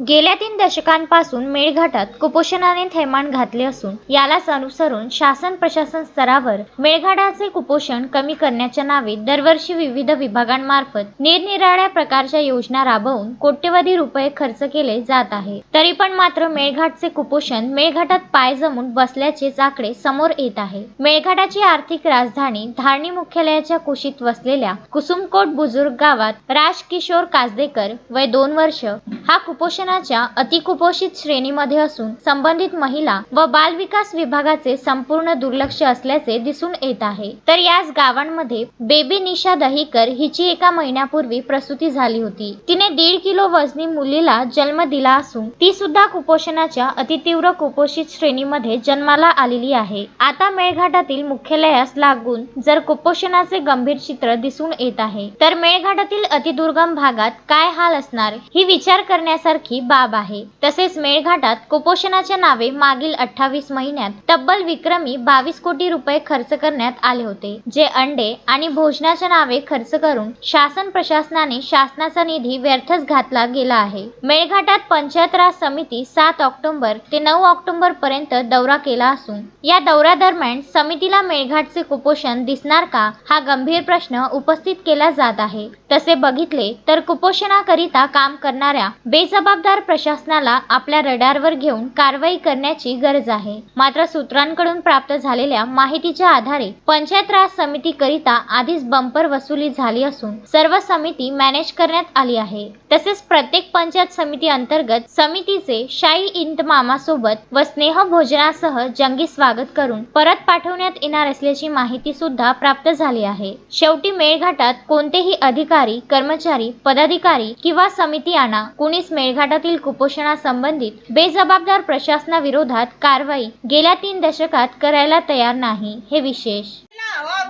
गेल्या तीन दशकांपासून मेळघाटात कुपोषणाने थैमान घातले असून यालाच अनुसरून शासन प्रशासन स्तरावर मेळघाटाचे कुपोषण कमी करण्याच्या नावे दरवर्षी विविध विभागांमार्फत निरनिराळ्या प्रकारच्या योजना राबवून कोट्यवधी रुपये खर्च केले जात आहे. तरी पण मात्र मेळघाटचे कुपोषण मेळघाटात पाय जमून बसल्याचेच आकडे समोर येत आहे. मेळघाटाची आर्थिक राजधानी धारणी मुख्यालयाच्या कुशीत वसलेल्या कुसुमकोट बुजुर्ग गावात राज किशोर काजदेकर वय दोन वर्ष हा कुपोषणाच्या अतिकुपोषित श्रेणीमध्ये असून संबंधित महिला व बाल विकास विभागाचे संपूर्ण दुर्लक्ष असल्याचे दिसून येत आहे. तर याच गावांमध्ये बेबी निशा दहीकर हिची एका महिन्यापूर्वी प्रसूती झाली होती. तिने दीड किलो वजनी मुलीला जन्म दिला असून ती सुद्धा कुपोषणाच्या अतितीव्र कुपोषित श्रेणीमध्ये जन्माला आलेली आहे. आता मेळघाटातील मुख्यालयास लागून जर कुपोषणाचे गंभीर चित्र दिसून येत आहे तर मेळघाटातील अतिदुर्गम भागात काय हाल असणार ही विचार कर करण्यासारखी बाब आहे. तसेच मेळघाटात कुपोषणाच्या नावे मागील अठ्ठावीस महिन्यात तब्बल विक्रमी बावीस कोटी रुपये खर्च करण्यात आले होते जे अंडे आणि भोजनाच्या नावे खर्च करून शासन प्रशासनाने शासनाचा निधी व्यर्थच घातला गेला आहे. मेळघाटात पंचायत राज समिती सात ऑक्टोबर ते नऊ ऑक्टोबर पर्यंत दौरा केला असून या दौऱ्यादरम्यान समितीला मेळघाटचे कुपोषण दिसणार का हा गंभीर प्रश्न उपस्थित केला जात आहे. तसे बघितले तर कुपोषणाकरिता काम करणाऱ्या बेजबाबदार प्रशासनाला आपल्या रडारवर घेऊन कारवाई करण्याची गरज आहे. मात्र सूत्रांकडून प्राप्त झालेल्या माहितीच्या आधारे पंचायत राज समितीकरिता आधीच बंपर वसुली झाली असून सर्व समिती मॅनेज करण्यात आली आहे. तसेच प्रत्येक पंचायत समिती अंतर्गत समितीचे शाही इंतमामासोबत व स्नेह भोजनासह जंगी स्वागत करून परत पाठवण्यात येणार असल्याची माहिती सुद्धा प्राप्त झाली आहे. शेवटी मेळघाटात कोणतेही अधिकारी कर्मचारी पदाधिकारी किंवा समिती आणा कुणीच मेळघाटातील कुपोषणासंबंधित बेजबाबदार प्रशासनाविरोधात कारवाई गेल्या तीन दशकात करायला तयार नाही. हे विशेष.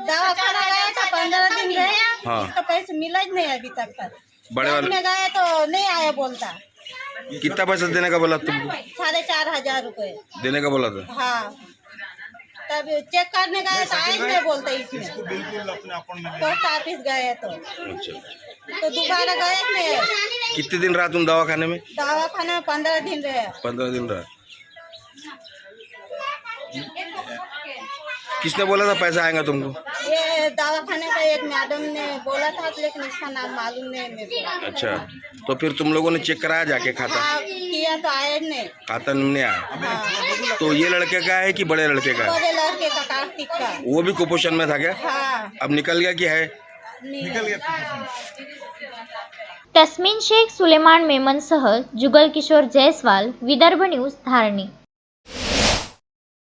दवाखाना गए तो पंद्रह दिन रहे हाँ। तो पैसे मिला ही नहीं अभी तक तक बड़े बैंक वाले में गए तो नहीं आया बोलता कितना पैसा देने का बोला तुमको साढ़े चार हजार रुपए देने का बोला था हाँ. तब चेक करने गए तो आए नहीं बोलते इसमें। पोस्ट ऑफिस गए तो। तो दोबारा गए थे कितने दिन रहा तुम दवाखाने में? दवाखाना में पंद्रह दिन रहे। पंद्रह दिन रहा। किसने बोला था पैसा आएगा तुमको? ये दवाखाने का एक मैडम ने बोला था लेकिन इसका नाम मालूम नहीं मेरे को। अच्छा तो फिर तुम लोगों ने चेक कराया जाके खाता? हाँ किया तो आए नहीं खाता नहीं आया? हाँ। तो ये लड़के का है कि बड़े लड़के का है? बड़े लड़के का कार्तिक का। वो भी कुपोषण में था क्या? हाँ। अब निकल गया कि है? निकल गया। तस्मिन शेख सुलेमान मेमनसह जुगल किशोर जयस्वाल विदर्भ न्यूज़ धारणी।